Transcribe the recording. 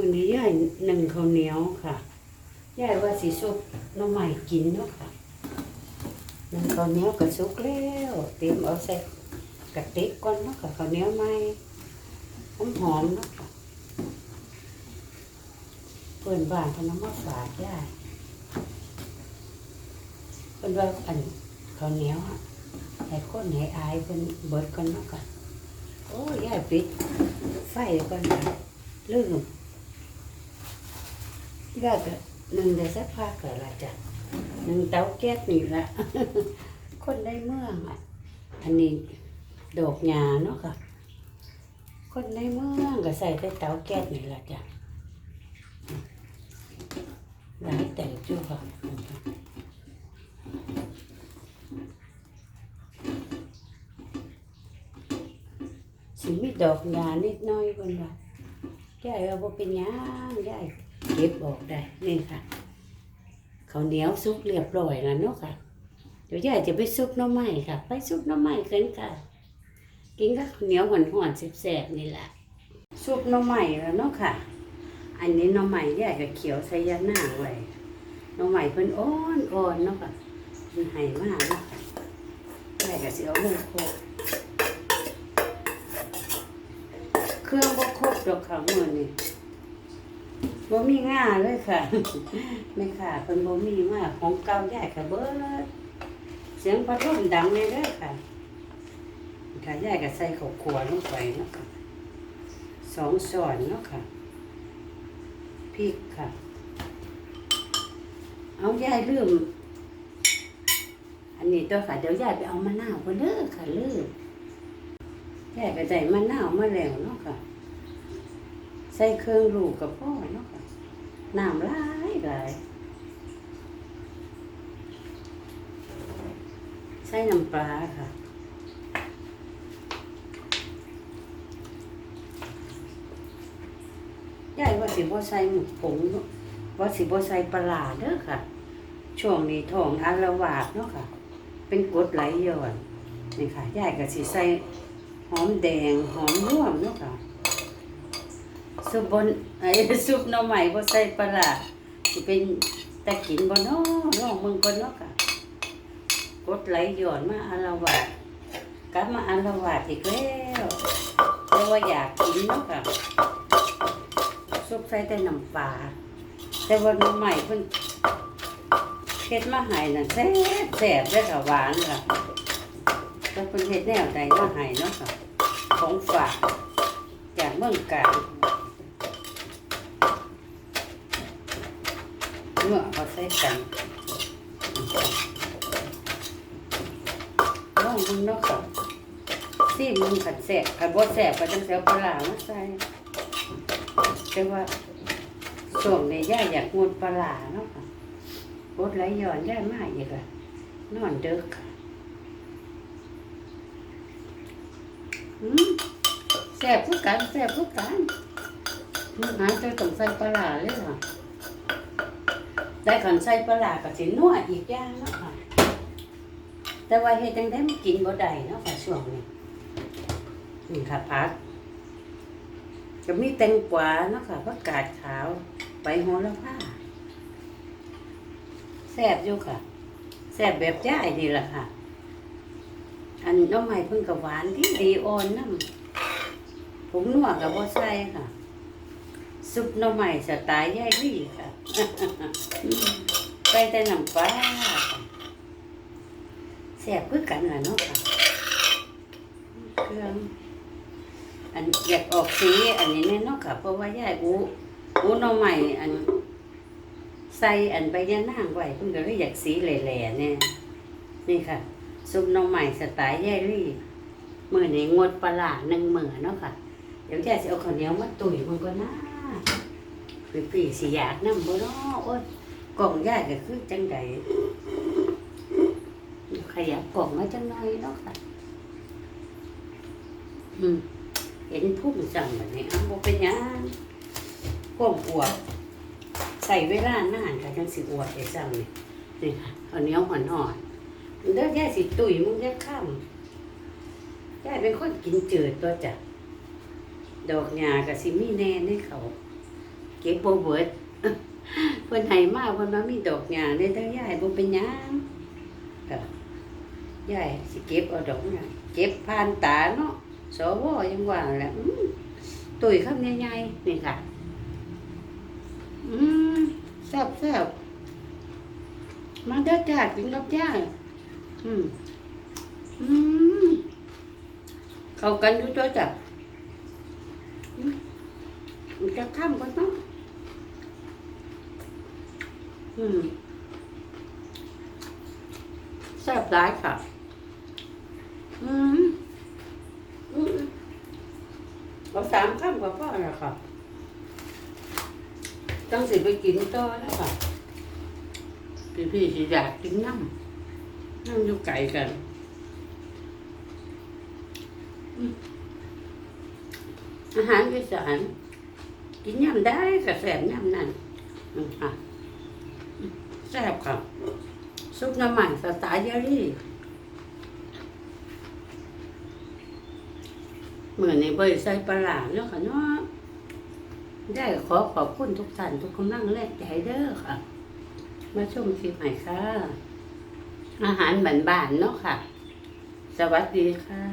มื้อนี้ย่ายหนึ่งข้าวเหนียวค่ะย่ายว่าสิสุกน้ำใหม่กินเนาะค่ะหนึ่งข้าวเหนียวก็สุกแล้วเตรียมเอาใส่กระติกก่อนเนาะค่ะข้าวเหนียวใหม่หอมๆเนาะค่ะเพิ่นบ้านพนมฝากย่ายเพิ่นว่าอันข้าวเหนียวอะให้คนให้อายเพิ่นเบิดก่อนเนาะค่ะโอ้ยยายปิดไฟก่อนค่ะลืม ยายก็หนึ่งได้สักพักก็ละจ้ะหนึ่งเตาแก๊สนี่ละคนได้เมืองอะอันนี้ดอกหญ้าเนาะค่ะ คนในเมืองก็ใส่แต่เตาแก๊สนี่ละจ้ะหลายแต่จู่ค่ะสิมีดอกหญ้านิดน้อยคนว่ายายเอาบ่เป็นหยังยาย เก็บออกได้นี่ค่ะข้าวเหนียวสุกเรียบร้อยแล้วเนาะค่ะเดี๋ยวยายจะไปซุปน้ำไม้ค่ะ ไปซุปน้ำไม้กันค่ะ กินกับข้าวเหนียวหวานหวานแซ่บๆนี่แหละซุปน้ำไม้แล้วเนาะค่ะ อันนี้น้ำไม้ยายก็เขียวใส่ยาหน้าไว้น้ำไม้เพิ่นอ่อนอ่อนเนาะค่ะมันให้มากเนาะค่ะยายก็สิเอาลงโคกเครื่องบ่ครบดอกค่ะมือนี้ บ่มีง่าเลยค่ะไม่ค่ะเพิ่นบ่มีมาของเก่ายายก็เบิดเสียงพัดลมดังเลยเด้อค่ะค่ะยายก็ใส่ข้าวคั่วลงไปเนาะค่ะสองช้อนเนาะค่ะพริกค่ะ เอายายลืมอันนี้ตัวค่ะเดี๋ยวยายไปเอามะนาวก่อนเด้อค่ะลืมยายก็ได้มะนาวมาแล้วเนาะค่ะ ใส่เครื่องลูกกับพ่อเนาะค่ะ น้ำลายหลายใส่น้ำปลาค่ะยายว่าสิบ่ใส่หมูผงว่าสิบ่ใส่ปลาร้าเด้อค่ะ ช่วงนี้ท้องอารวาสเนาะค่ะ เป็นกดไหลย้อนนี่ค่ะยายก็สิใส่หอมแดงหอมร่วมเนาะค่ะ ซุปบนไอ้ซุปหน่อไม้บ่ใส่ปลาสิเป็นตะกินบ่เนาะลองเบิ่งก่นเนาะค่ะกดไหลหย่อนมาอารวาสกลับมาอารวาสอีกแล้วแต่ว่าอยากกินเนาะค่ะซุปใส่แต่น้ำปลาแต่ว่าน้ำใหม่เพิ่นเฮ็ดมาให้น่ะแซ่บแซ่บเด้ค่ะหวานค่ะแล้วเพิ่นเฮ็ดแนวใดมาห้เนาะค่ะ ของฝากจากเมืองกาญ มื่อเอาใส่กันลองมึงเนาะค่ะซีมึงขัดแสบขัดบ่แสบก็จังเสียปลามาใส่แต่ว่าส่วนในย่าอยากงดปลาเนาะค่ะกดไหลย้อนย่ามาอีกละนอนเด้อค่ะอืมแสบทุกกันแสบทุกกันหาเจอต้องใส่ปลาร้าเลยค่ะ ได้ขันใส่ปลาร้าก็สินัวอีกอย่างเนาะค่ะแต่ว่าเฮ็ดจังได๋มันกินบ่ได้เนาะค่ะช่วงนี้นี่ค่ะผักก็มีแตงกวาเนาะค่ะผักกาดขาวใบโหระพาแซ่บอยู่ค่ะแซ่บแบบย่ายนี่ล่ะค่ะ อันน้องใหม่เพิ่งก็หวานดีดีอ่อนน้ำผมนัวกับบ่ใส่ค่ะ ซุปหน้องใหม่สไตล์ยายลี่ค่ะใส่แต่น้ำปลาค่ะแซ่บคือกันล่ะเนาะค่ะเครื่องอันอยากออกสีอันนี้แน่เนาะค่ะ เพราะว่ายายอูอูหน้องใหม่อันใส่อันใบยะนางไว้เพิ่นก็เลยอยากสีแหล่ๆแน่นี่ค่ะ ซุปหน้องใหม่สไตล์ยายรี่มื้อนี้งดปลาร้าหนึ่งมื้อเนาะค่ะ เดี๋ยวยายสิเอาข้าวเหนียวมาตุ๋ยมันก็น่า พี่ๆสิอยากนำบ่เนาะโอ้ยกล่องยายก็คือจังไดขยับกล่องมาจังหน่อยเนาะค่ะอืมเห็นพุ่มจังแบบนี้อะบ่เป็นหยังความอวดใส่เวลานานก็จังสิอวดได้จังนี่นี่ค่ะเอาเหนียวหอนหอนๆเด้อยายสิตุ๋ยมึงจะข้ามยายเป็นคนกินจืดตัวจ้ะ ดอกหญ้าก็สิมีแน่ในเขา เก็บบ่เบิดเพิ่นให้มาเพิ่นว่ามีดอกหญ้าได้ทั้งยายบ่เป็นหยังค่ะยายสิเก็บเอาดอกหญ้าเก็บผ่านตาเนาะสวยังว่าแหละอืมตุ้ยคำใหญ่ๆนี่ค่ะ อืมแซ่บแซ่บมาเด้อจ้ากินกับย่าอืมอืมเข้ากันอยู่ตัวจ้ะ มันจะข้ามกันเนาะอืมแซ่บหลายค่ะ อืมอืมเอาสามข้ามกับพ่อแล้วค่ะต้องสิไปกินต่อแล้วค่ะพี่พี่ๆสิอยากกินน้ำน้ำอยู่ไกลกันอืมอาหารอีสาน กินย่ำได้กับแสบย่ำนั่นค่ะแซ่บค่ะซุปน้ำมันสไตล์เยอรี่เหมือนในเบยใส่ปลาเนาะค่ะเนาะได้ขอขอบคุณทุกท่านทุกกำลังแรงใจเด้อค่ะ มาชมคลิปใหม่ค่ะ อาหารบ้านๆเนาะค่ะ สวัสดีค่ะ